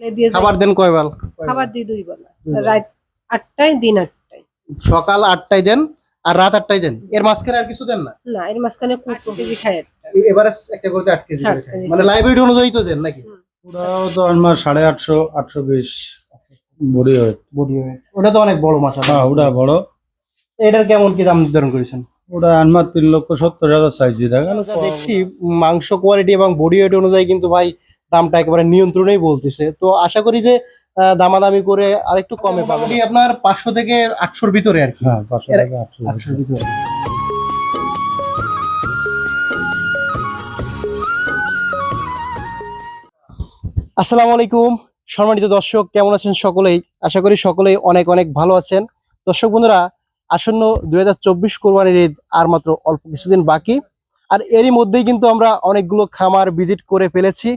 দিয়ে যাই। খাবার দেন কয় বেলা? খাবার দিই দুই বেলা। দুই বেলা। রাত আটটায় দিন আটটায়। সকাল আটটায় দেন আর রাত আটটায় দেন। এর মাঝখানে আর কিছু দেন না? না এর মাঝখানে আট কেজি। খাই একটা। এ- এবারে একটা করতে আট কেজি আট করে খায়। কেজি। মানে ওয়েট অনুযায়ী তো দেন নাকি? ওটাও তো আমার সাড়ে আটশো আটশো বিশ। বড়ি হয় বডি ওয়েট ওটা তো অনেক বড় মাছ হ্যাঁ ওটা বড়। এটার কেমন কি দাম নির্ধারণ করেছেন? ওটা আমার তিন লক্ষ সত্তর হাজার চাইছি দেখছি মাংস কোয়ালিটি এবং বডি ওয়েট অনুযায়ী কিন্তু ভাই দামটা একেবারে নিয়ন্ত্রণেই বলতেছে। তো আশা করি যে আহ, দামাদামি করে আরেকটু কমে পাবো। আপনার পাঁচশো থেকে আটশোর ভিতরে আর কি। হ্যাঁ পাঁচশো এর- আটশোর ভিতরে। আসসালামু আলাইকুম। সম্মানিত দর্শক কেমন আছেন সকলেই? আশা করি সকলেই অনেক অনেক ভালো আছেন। দর্শক বন্ধুরা আসন্ন দুই হাজার চব্বিশ কোরবানির ঈদ আর মাত্র অল্প কিছুদিন বাকি। আর এরই মধ্যেই কিন্তু আমরা অনেকগুলো খামার ভিজিট করে ফেলেছি।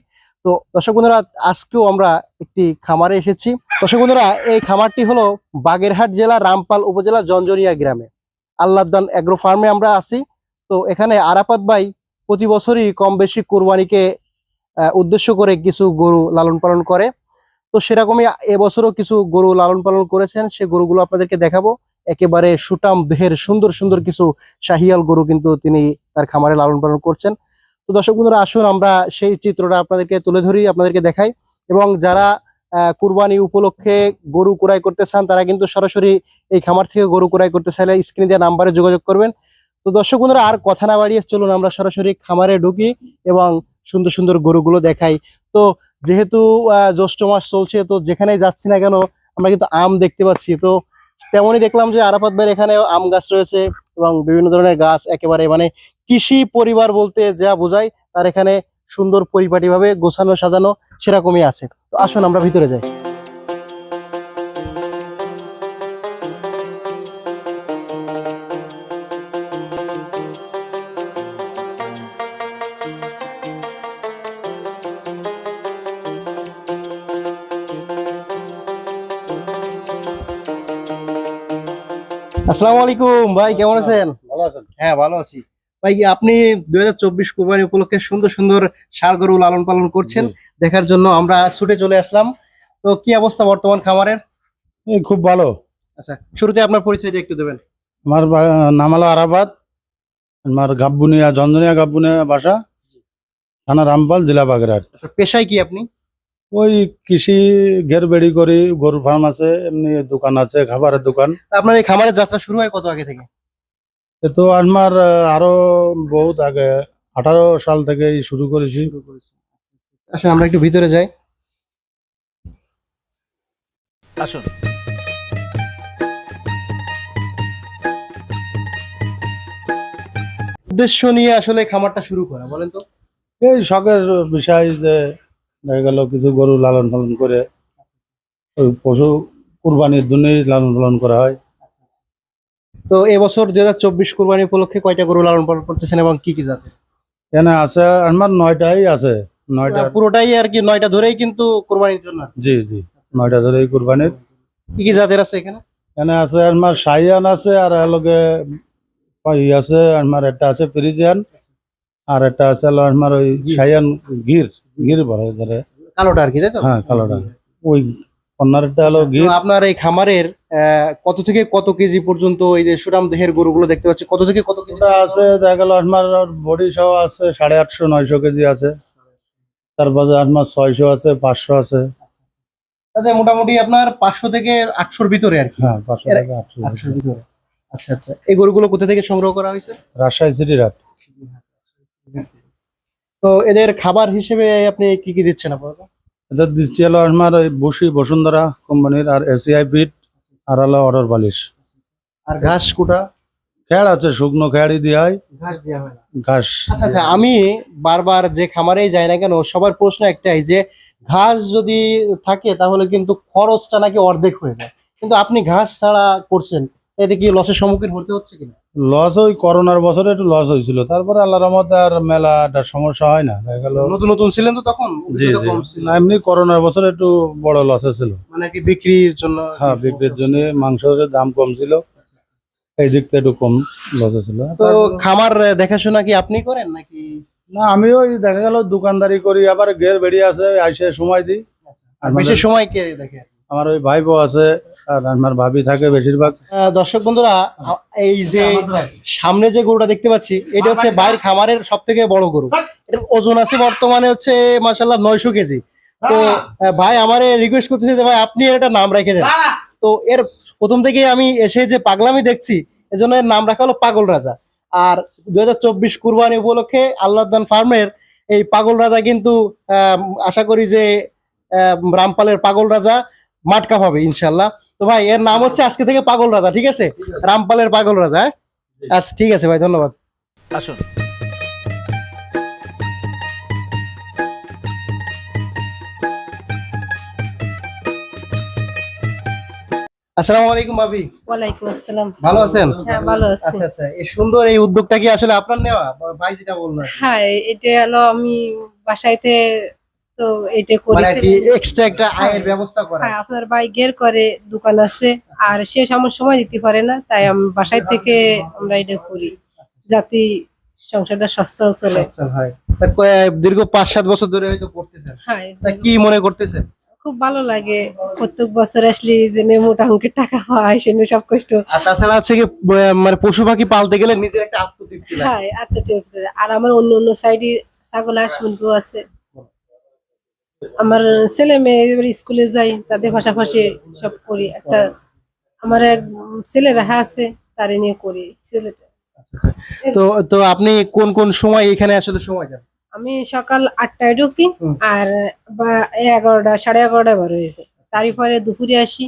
তো দর্শক বন্ধুরা, আজকেও আমরা একটি খামারে এসেছি। দর্শক বন্ধুরা, এই খামারটি হলো বাগেরহাট জেলা, রামপাল উপজেলা, জঞ্জনিয়া গ্রামে। আল্লাহদান অ্যাগ্রো ফার্মে আমরা আছি। তো এখানে আরাফাত ভাই প্রতি বছরই কম বেশি কোরবানিকে উদ্দেশ্য করে কিছু গরু লালন পালন করে। তো সেরকমই এবছরও কিছু গরু লালন পালন করেছেন। সে গরুগুলো আপনাদেরকে দেখাবো। একেবারে সুটাম দেহের সুন্দর সুন্দর কিছু শাহিয়াল গরু কিন্তু তিনি তার খামারে লালন পালন করছেন। তো দর্শক বন্ধুরা, আসুন আমরা সেই চিত্রটা আপনাদেরকে তুলে ধরি, আপনাদেরকে দেখাই। এবং যারা কুরবানি উপলক্ষে গরু ক্রয় করতে চান, তারা কিন্তু সরাসরি এই খামার থেকে গরু ক্রয় করতে চাইলে স্ক্রিনে দেওয়া নাম্বারে যোগাযোগ করবেন। তো দর্শক বন্ধুরা, আর কথা না বাড়িয়ে চলুন আমরা সরাসরি খামারে ঢুকি এবং সুন্দর সুন্দর গরুগুলো দেখাই। তো যেহেতু জ্যৈষ্ঠ মাস চলছে, তো যেখানেই যাচ্ছি না কেন, আমরা কিন্তু আম দেখতে পাচ্ছি। তো তেমনই দেখলাম যে আরাফাত ভাইয়ের এখানে আম গাছ রয়েছে এবং বিভিন্ন ধরনের গাছ একেবারে মানে কৃষি পরিবার বলতে যা বোঝায়, তার এখানে সুন্দর পরিপাটিভাবে গোছানো, সাজানো সেরকমই আছে। তো আসুন আমরা ভিতরে যাই। আসসালামু আলাইকুম ভাই কেমন আছেন? ভালো আছেন? হ্যাঁ ভালো আছি। ভাই আপনি দুই হাজার চব্বিশ কোরবানি উপলক্ষে সুন্দর সুন্দর ষাড় গরু লালন পালন করছেন। দেখার জন্য আমরা ছুটে চলে আসলাম। তো কি অবস্থা বর্তমান খামারের? খুব ভালো। আচ্ছা শুরুতে আপনার পরিচয়টা একটু দেবেন। আমার নাম হলো আরাবাদ আমার গাব্বুনিয়া জঞ্জনিয়া গাব্বুনিয়া বাসা। থানা রামপাল জেলা বাগেরহাট। আচ্ছা পেশায় কি আপনি? ওই কৃষি ঘের বেড়ি করি গরুর ফার্ম আছে এমনি দোকান আছে খাবারের দোকান। আপনার এই খামারের যাত্রা শুরু হয় কত আগে থেকে? তো আমার আরও বহুত আগে আঠারো সাল থেকে শুরু করেছি। আচ্ছা আমরা একটু ভিতরে যাই। আসুন। উদ্দেশ্য নিয়ে আসলে খামারটা শুরু করা বলেন তো। এই শখের বিষয় যে দেখা গেল কিছু গরু লালন পালন করে ওই পশু কুরবানির জন্যই লালন পালন করা হয়। তো এবছর দুই হাজার চব্বিশ কোরবানি উপলক্ষে কয়টা গরু লালন পালন করতেছেন এবং কি কি জাতের? এখানে আছে আমার নয়টাই আছে নয়টা পুরোটাই আর কি নয়টা ধরেই কিন্তু কোরবানির জন্য জি জি নয়টা ধরেই কুরবানির। কি কি জাতের আছে এখানে? এখানে আছে আমার শাহিয়ান আছে আর লগে আছে আমার একটা আছে ফ্রিজিয়ান আর একটা আছে আমার ওই শাহিয়ান গির। গির বলে ধরে। কালোটা আর কি তাই তো? হ্যাঁ কালোটা। ওই কন্যারটা হলো গির। আপনার এই খামারের কত থেকে কত কেজি পর্যন্ত এই যে সুরাম দেহের গরুগুলো দেখতে পাচ্ছি? কত থেকে কত কেজি? আছে দেখা গেল আমার বডি সহ আছে সাড়ে আটশো নয়শো কেজি আছে। তারপরে আমার ছয়শো আছে পাঁচশো আছে। তাতে মোটামুটি আপনার পাঁচশো থেকে আটশোর ভিতরে আর কি। হ্যাঁ পাঁচশো থেকে আটশো আটশোর ভিতরে। আচ্ছা আচ্ছা। এই গরুগুলো কোথা থেকে সংগ্রহ করা হয়েছে? রাজশাহী সিটি রাট তো এদের খাবার হিসেবে আপনি কি কি দিচ্ছেন আপাতত? এদের দিচ্ছি হলো আমার বসি বসুন্ধরা কোম্পানির আর এসিআই পিট আর হলো অর্ডার বালিশ। আর ঘাস কুটা? খেয়ার আছে শুকনো খেয়ারই দেওয়া হয়। ঘাস দেওয়া হয় না। ঘাস। আচ্ছা আচ্ছা আমি বারবার যে খামারেই যাই না কেন সবার প্রশ্ন একটাই যে ঘাস যদি থাকে তাহলে কিন্তু খরচটা নাকি অর্ধেক হয়ে যায়। কিন্তু আপনি ঘাস ছাড়া করছেন এতে কি লসের সম্মুখীন হতে হচ্ছে কিনা? লস ওই করোনার বছরে একটু লস হয়েছিল। তারপরে আল্লাহ রহমতে আর মেলাটা সমস্যা হয় না দেখা গেল নতুন নতুন ছিলেন তো তখন? জি জি। না, এমনি করোনার বছরে একটু বড় লসে ছিল। মানে কি বিক্রির জন্য হ্যাঁ বিক্রির জন্য মাংসের দাম কম ছিল। এই দিকটা একটু কম লসে ছিল। তো খামার দেখাশোনা কি আপনি করেন নাকি? না আমি ওই দেখা গেল দোকানদারি করি আবার ঘের বেরিয়ে আছে আইসে সময় দিই। আর বেশি সময় কে দেখে? আমার ওই ভাই বউ আছে, আর আমার ভাবি থাকে বেশিরভাগ। দর্শক বন্ধুরা, এই যে সামনে যে গরুটা দেখতে পাচ্ছি, এটা হচ্ছে বাইরের খামারের সব থেকে বড় গরু। এটার ওজন আছে বর্তমানে হচ্ছে মাসাল্লাহ নয়শো কেজি। তো ভাই, আমার রিকোয়েস্ট করতেছে যে, ভাই, আপনি এর একটা নাম রেখে দেন। তো, এর প্রথম থেকে আমি এসে যে পাগলামি দেখছি, এজন্য এর নাম রাখা হলো পাগল রাজা। আর দুই হাজার চব্বিশ কুরবানি উপলক্ষে আল্লাহদান ফার্মের এই পাগল রাজা কিন্তু আশা করি যে রামপালের পাগল রাজা। মাটকা পাবে ইনশাল্লাহ তো ভাই এর নাম হচ্ছে আজকে থেকে পাগল রাজা ঠিক আছে? রামপালের পাগল রাজা হ্যাঁ? আচ্ছা ঠিক আছে ভাই ধন্যবাদ। আসুন। আসসালামু আলাইকুম ভাবি। ওয়ালাইকুম আসসালাম। ভালো আছেন? হ্যাঁ ভালো আছি। আচ্ছা আচ্ছা এই সুন্দর এই উদ্যোগটা কি আসলে আপনার নেওয়া? ভাই যেটা বললেন হ্যাঁ এটা হলো আমি বাসাইতে তো এটা মানে করেছি এক্সট্রা একটা আয়ের ব্যবস্থা করা? হ্যাঁ আপনার ভাই গের করে দোকান আছে আর সে আমার সময় দিতে পারে না তাই আমি বাসায় থেকে আমরা এটা করি যাতে সংসারটা সচ্ছল চলে। দীর্ঘ পাঁচ সাত বছর ধরে হয়তো করতেছেন। হ্যাঁ তা কি মনে করতেছেন? খুব ভালো লাগে প্রত্যেক বছর আসলে জেনে মোটা অঙ্কের টাকা হয় সেজন্য সব কষ্ট। আর তাছাড়া হচ্ছে কি মানে পশু পাখি পালতে গেলে নিজের একটা আত্মতৃপ্তি হ্যাঁ আত্মীয় আর আমার অন্য অন্য সাইডে ছাগল হাঁস মুরগিও আছে। আমার ছেলে মেয়ে এবার স্কুলে যাই তাদের পাশাপাশি সব করি। একটা আমার এক ছেলে রাহা আছে তারে নিয়ে করি ছেলেটা। তো তো আপনি কোন কোন সময় এখানে আসলে সময় দেন? আমি সকাল আটটায় ঢুকি আর বা এগারোটা সাড়ে এগারোটায় বার হয়েছে তারপরে দুপুরে আসি।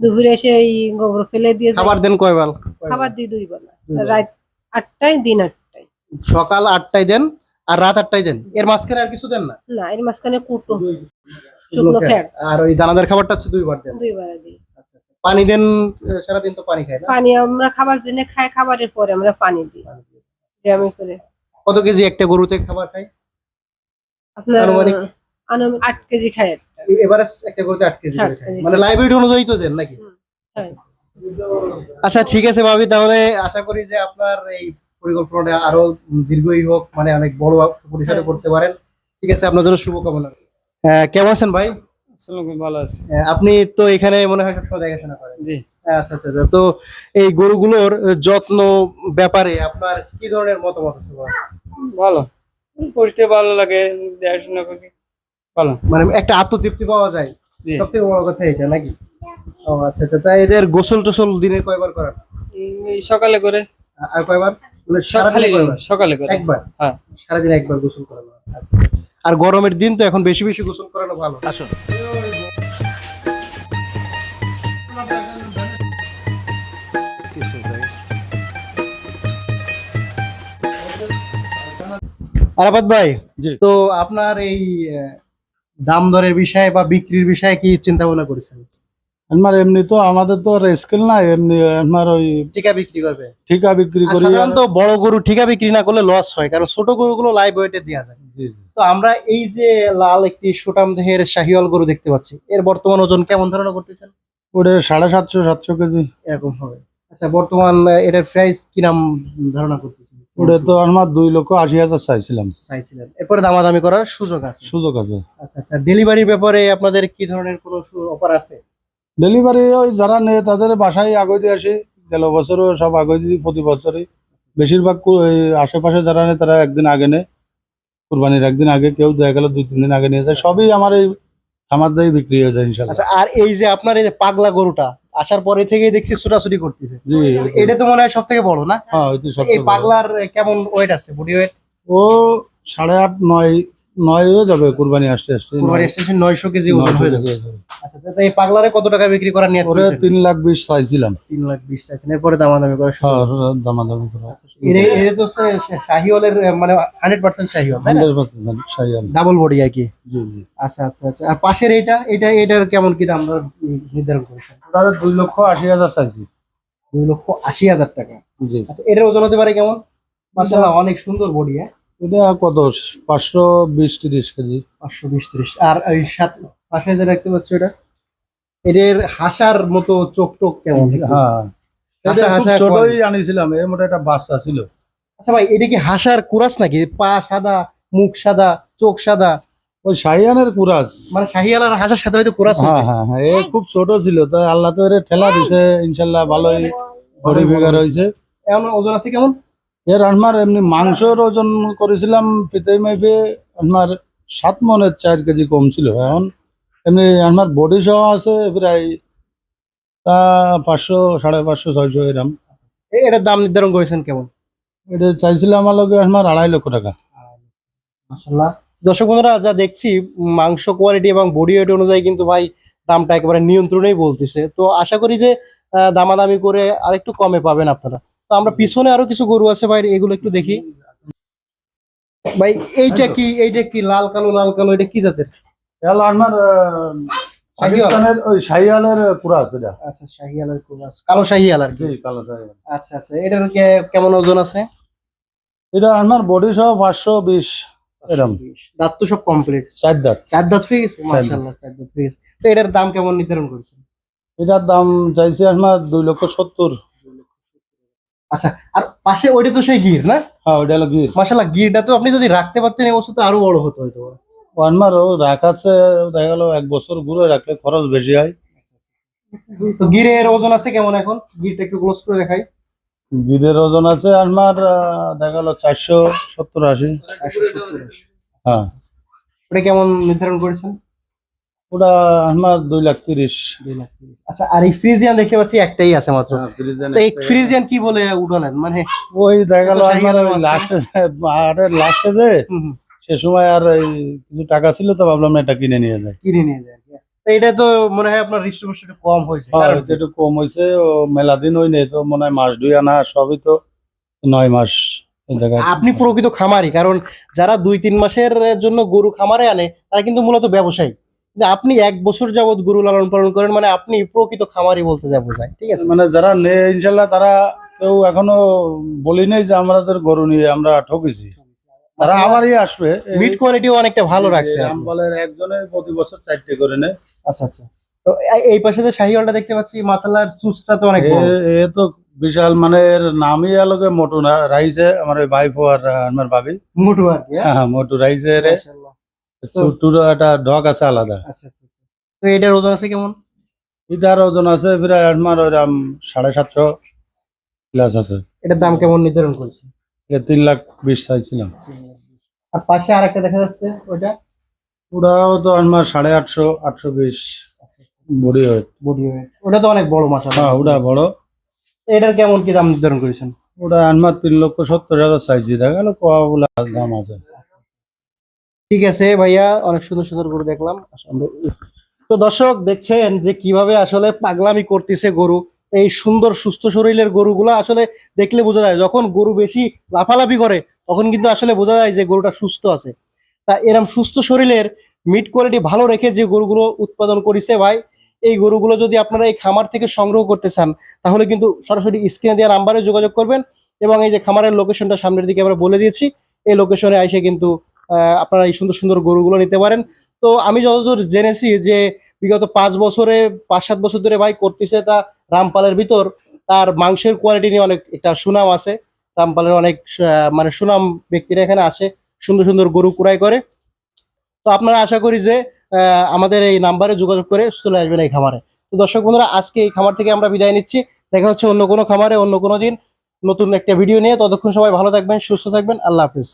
দুপুরে এসে এই গোবর ফেলে দিয়ে। খাবার দেন কয় বেলা? খাবার দিই দুই বেলা। রাত আটটায় দিন আটটায়। সকাল আটটায় দেন আর রাত আটটায় দেন। এর মাঝখানে আর কিছু দেন না? না এর মাঝখানে কুটো শুকনো ফ্যাট আর ওই দানাদার খাবারটা হচ্ছে দুইবার দেন। দুইবার দিই। পানি দেন সারাদিন তো পানি খায় না? পানি আমরা খাবার জেনে খাই খাবারের পরে আমরা পানি দিই। গ্রামে করে। কত কেজি একটা গরুতে খাবার খায়? আপনার আনুমানিক? আনুমানিক আট কেজি খাই এবারে একটা গরুতে আট কেজি করে খায়। মানে ওয়েট অনুযায়ী তো দেন নাকি? হ্যাঁ। আচ্ছা ঠিক আছে ভাবি তাহলে আশা করি যে আপনার এই পরিকল্পনাটা আরও দীর্ঘই হোক মানে অনেক বড় পরিসরে হ্যাঁ। করতে পারেন। ঠিক আছে আপনার জন্য শুভকামনা। কেমন আছেন ভাই? ভালো আছি। আপনি তো এখানে মনে হয় সবসময় দেখাশোনা করেন। জি। আচ্ছা আচ্ছা আচ্ছা। তো এই গরুগুলোর যত্ন ব্যাপারে আপনার কি ধরনের মতামত আছে ভালো। পরিস্থিতি ভালো লাগে দেখাশোনা করি ভালো। মানে একটা আত্মতৃপ্তি পাওয়া যায়। সবথেকে বড় কথা এটা নাকি? ও আচ্ছা আচ্ছা। তাই এদের গোসল টোসল দিনে কয়বার করান? সকালে করে। আর কয়বার? সকালে একবার? হ্যাঁ। সারাদিন একবার গোসল করানো আচ্ছা আর গরমের দিন তো এখন বেশি বেশি গোসল করানো ভালো। আসুন। আরাফাত ভাই তো আপনার এই আহ, দাম দরের বিষয়ে বা বিক্রির বিষয়ে কি চিন্তা ভাবনা করেছেন? আমার এমনি তো আমাদের তো স্কেল না এমনি আমার ওই টিকা বিক্রি করবে। ঠিকা বিক্রি আর করি সাধারণত বড় গরু ঠিকা বিক্রি না করলে লস হয় কারণ ছোট গরুগুলো লাইভ ওয়েটে দেওয়া যায়। তো আমরা এই যে লাল একটি সুটাম দেহের শাহিওয়াল গরু দেখতে পাচ্ছি এর বর্তমান ওজন কেমন ধারণা করতেছেন? ওটা সাড়ে সাতশো সাতশো কেজি। এরকম হবে। আচ্ছা বর্তমান এটার প্রাইস কি নাম ধারণা করতেছেন? ওটা তো আমার দুই লক্ষ আশি হাজার চাইছিলাম। চাইছিলাম এরপরে দামাদামি করার সুযোগ আছে। সুযোগ আছে। আচ্ছা আচ্ছা ডেলিভারির ব্যাপারে আপনাদের কি ধরনের কোনো অফার আছে? ডেলিভারি ওই যারা নেয় তাদের বাসায় আগে দিয়ে আসি। গেল বছরও সব আগে দিই প্রতি বছরই। বেশিরভাগ আশেপাশে যারা নেয় তারা একদিন আগে নেয়। কুরবানির একদিন আগে কেউ দেখা গেল দুই তিন দিন আগে নিয়ে যায়। সবই আমার এই খামার দিয়ে বিক্রি হয়ে যায় ইনশাল্লাহ। আচ্ছা আর এই যে আপনার এই যে পাগলা গরুটা আসার পরে থেকেই দেখছি ছোটাছুটি করতেছে। জি এটা তো মনে হয় সব থেকে বড় না? হ্যাঁ এই পাগলার কেমন ওয়েট আছে বডি ওয়েট ও সাড়ে আট নয় নয় হয়ে যাবে কুরবানি আসতে আসতে। কুরবানি স্টেশন নয়শো কেজি ওজন হয়ে যাবে। আচ্ছা এই পাগলারে কত টাকা বিক্রি করার ওরে তিন লাখ বিশ চাইছিলাম। তিন লাখ বিশ চাইছেন এরপরে দামাদামি করে হ্যাঁ দামাদামি করা। এটা এটা তো শাহিওয়ালের মানে hundred percent Sahiwal hundred percent Sahiwal double body আর কি। জি জি। আচ্ছা আচ্ছা আচ্ছা। আর পাশের এইটা এটা এটার কেমন কি দাম নির্ধারণ করেছেন? দুই লক্ষ আশি হাজার চাইছি। দুই লক্ষ আশি হাজার টাকা। জি। আচ্ছা এটার ওজন হতে পারে কেমন? মাসাল্লাহ অনেক সুন্দর বডি হ্যাঁ? এটা কত? পাঁচশো বিশ তিরিশ কেজি। পাঁচশো বিশ ত্রিশ। আর ওই সাত পাশে যে দেখতে পাচ্ছ এটা এদের হাসার মতো চোখ টোক কেমন হ্যাঁ। খুব ছোটই আনিছিলাম এই মোটা একটা বাচ্চা ছিল। আচ্ছা ভাই এটা কি হাসার কুরাস নাকি? পা সাদা মুখ সাদা চোখ সাদা? ওই শাহিয়ানের কুরাস। মানে শাহিয়াল আর হাসার সাথে হয়তো কোরাস হ্যাঁ হ্যাঁ হ্যাঁ এ খুব ছোট ছিল তো আল্লাহ তো এর ঠেলা দিছে ইনশাল্লাহ ভালোই বডি ফিগার হয়েছে এমন ওজন আছে কেমন? এর আমার এমনি মাংসর ওজন করেছিলাম পিতাই মাইফে আমার সাত মনের চার কেজি কম ছিল এখন। এমনি আমার বডি সহ আছে প্রায় তা পাঁচশো সাড়ে পাঁচশো ছয়শো এরম। এটার দাম নির্ধারণ করেছেন কেমন? এটা চাইছিলাম আমার লগে আমার আড়াই লক্ষ টাকা। মাশাআল্লাহ। দর্শক বন্ধুরা যা দেখছি মাংস কোয়ালিটি এবং বডি ওয়েট অনুযায়ী কিন্তু ভাই দামটা একেবারে নিয়ন্ত্রণেই বলতেছে। তো আশা করি যে দামাদামি করে আরেকটু কমে পাবেন আপনারা। তো আমরা পিছনে আরও কিছু গরু আছে ভাই এগুলো একটু দেখি। ভাই এইটা কি এইটা কি লাল কালো লাল কালো এটা কি জাতের? আমার পাকিস্তানের ওই শাহিয়ালের এটা। আচ্ছা শাহিয়ালের ক্রস কালো শাহিয়াল আর জি কালো শাহিয়াল আচ্ছা আচ্ছা এটার কেমন ওজন আছে? এটা আমার বডি সহ পাঁচশো বিশ এরম। দাঁত তো সব কমপ্লিট চার দাঁত। চার দাঁত হয়ে গেছে? মাশাআল্লাহ চার দাঁত হয়ে গেছে। তো এটার দাম কেমন নির্ধারণ করেছেন? এটার দাম চাইছি আমার দুই লক্ষ সত্তর। আচ্ছা আর পাশে ওইটা তো সেই গির না? হ্যাঁ ওইটা হলো গির। মাশাআল্লাহ গিরটা তো আপনি যদি রাখতে পারতেন অবস্থা তো আরও বড় হতো হয়তো। আমার ও রাখাছে দেখা গেল এক বছর ঘুরে রাখলে খরচ বেশি হয়। তো গিরের ওজন আছে কেমন এখন? গিরটা একটু ক্লোজ করে দেখাই। গিরের ওজন আছে আমার দেখা গেল চারশো সত্তর আশি। হ্যাঁ। ওটা কেমন নির্ধারণ করেছেন? ওটা আমার দুই লাখ তিরিশ। আচ্ছা আর এই ফ্রিজিয়ান দেখতে পাচ্ছি একটাই আছে মাত্র। তো এই ফ্রিজিয়ান কি বলে উঠালেন? মানে ওই দেখা গেল আমার? লাস্টে লাস্টে যে সে সময় আর কিছু টাকা ছিল তো ভাবলাম এটা কিনে নিয়ে যায় কিনে নিয়ে যায় তো এটা তো মনে হয় আপনার কম হয়েছে হ্যাঁ, একটু কম হয়েছে ও মেলা দিন ওই নেই তো মনে হয় মাস দুই আনা সবই তো নয় মাস জায়গায়। আপনি প্রকৃত খামারি কারণ যারা দুই তিন মাসের জন্য গরু খামারে আনে তারা কিন্তু মূলত ব্যবসায়ী। আপনি এক বছর যাবত গরু লালন পালন করেন মানে আপনি প্রকৃত খামারি বলতে যা বোঝায় ঠিক আছে? মানে যারা নেই ইনশাল্লাহ তারা কেউ এখনও বলি নাই যে আমাদের গরু নিয়ে আমরা ঠকেছি। তারা আবারই আসবে। এই- মিট কোয়ালিটিও অনেকটা ভালো রাখছে। রামপালের একজনে প্রতি বছর চারটে করে নেয়। আচ্ছা আচ্ছা। তো এই- পাশে যে শাহিওয়ালটা দেখতে পাচ্ছি মাসালার চুসটা তো অনেক বড়। এ- তো বিশাল মানে এর নামই আলোকে মোটু না রাইছে আমার ওই আর আমার ভাবি। মোটু আর হ্যাঁ? হ্যাঁ মোটু রাইছে রে মাশাআল্লাহ। একটা ডগ আছে আলাদা। আচ্ছা আচ্ছা আচ্ছা। তো এটার ওজন আছে কেমন? ওজন আছে প্রায় আমার ওইরাম সাড়ে সাতশো প্লাস আছে। এটার দাম কেমন নির্ধারণ করছে? এটা তিন লাখ বিশ চাইছিলাম। আর পাশে আরেকটা দেখা যাচ্ছে ওইটা? ওটাও তো আমার সাড়ে আটশো আটশো বিশ বডি হয় বডি ওটা তো অনেক বড় হ্যাঁ ওটা বড়। এটার কেমন কি দাম নির্ধারণ করেছেন? ওটা আমার তিন লক্ষ সত্তর হাজার চাইছি দেখা গেল কয়া বলে দাম আছে। ঠিক আছে ভাইয়া, অনেক সুন্দর সুন্দর গরু দেখলাম। তো দর্শক, দেখছেন যে কীভাবে আসলে পাগলামি করতেছে গরু। এই সুন্দর, সুস্থ শরীরের গরুগুলো আসলে দেখলে বোঝা যায়, যখন গরু বেশি লাফালাফি করে, তখন কিন্তু আসলে বোঝা যায় যে গরুটা সুস্থ আছে। তা এরম সুস্থ শরীরের মিট কোয়ালিটি ভালো রেখে যে গরুগুলো উৎপাদন করেছে ভাই, এই গরুগুলো যদি আপনারা এই খামার থেকে সংগ্রহ করতে চান, তাহলে কিন্তু সরাসরি স্ক্রিনে দেওয়া নাম্বারে যোগাযোগ করবেন এবং এই যে খামারের লোকেশনটা সামনের দিকে আমরা বলে দিয়েছি, এই লোকেশনে এসে কিন্তু আপনারা এই সুন্দর সুন্দর গরুগুলো নিতে পারেন। তো আমি যতদূর জেনেছি যে বিগত পাঁচ বছরে, পাঁচ সাত বছর ধরে ভাই করতেছে তা রামপালের ভিতর। তার মাংসের কোয়ালিটি নিয়ে অনেক একটা সুনাম আছে। রামপালের অনেক মানে সুনাম ব্যক্তিরা এখানে আসে, সুন্দর সুন্দর গরু কুড়াই করে। তো আপনারা আশা করি যে আমাদের এই নাম্বারে যোগাযোগ করে চলে আসবেন এই খামারে। তো দর্শক বন্ধুরা, আজকে এই খামার থেকে আমরা বিদায় নিচ্ছি। দেখা হচ্ছে অন্য কোনো খামারে, অন্য কোনো দিন। নতুন একটা ভিডিও নিয়ে। ততক্ষণ সবাই ভালো থাকবেন, সুস্থ থাকবেন। আল্লাহ হাফিজ।